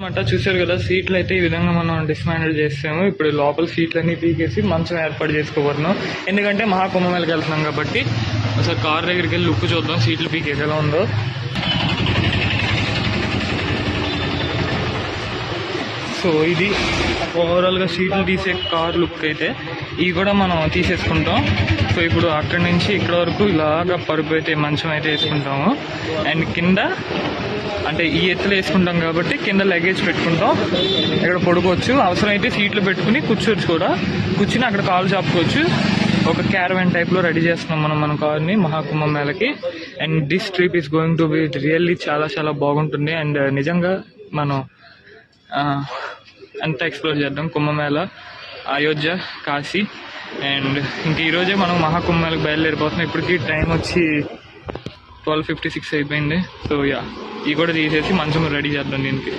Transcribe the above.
అనమాట చూసారు కదా సీట్లు అయితే ఈ విధంగా మనం డిస్మాండిల్ చేస్తాము ఇప్పుడు లోపల సీట్లు అన్ని పీకేసి మంచం ఏర్పాటు చేసుకోబోతున్నాం. ఎందుకంటే మహాకుంభమేళకి వెళ్తున్నాం కాబట్టి ఒకసారి కార్ దగ్గరికి వెళ్ళి లుక్ చూద్దాం సీట్లు పీకేసి ఎలా ఉందో. సో ఇది ఓవరాల్గా సీట్లు తీసే కార్ లుక్ అయితే. ఇవి కూడా మనం తీసేసుకుంటాం. సో ఇప్పుడు అక్కడి నుంచి ఇక్కడ వరకు ఇలాగా పరుపు అయితే మంచం అయితే వేసుకుంటాము. అండ్ కింద అంటే ఈ ఎత్తులు వేసుకుంటాం కాబట్టి కింద లగేజ్ పెట్టుకుంటాం. ఇక్కడ పడుకోవచ్చు. అవసరమైతే సీట్లు పెట్టుకుని కూర్చోవచ్చు కూడా. కూర్చుని అక్కడ కాలు చాపుకోవచ్చు. ఒక క్యారవెన్ టైప్లో రెడీ చేస్తున్నాం మనం మన కార్ని మహాకుంభం మేళకి. And this trip is going to be really చాలా చాలా బాగుంటుంది. అండ్ నిజంగా మనం అంతా ఎక్స్ప్లోర్ చేద్దాం కుంభమేళ అయోధ్య కాశీ. అండ్ ఇంక ఈరోజే మనం మహాకుంభమేళకు బయలుదేరిపోతున్నాం. ఇప్పటికి టైం వచ్చి ట్వెల్వ్ ఫిఫ్టీ సిక్స్ అయిపోయింది. సో యా ఇవి కూడా తీసేసి మంచం రెడీ చేద్దాం దీనికి.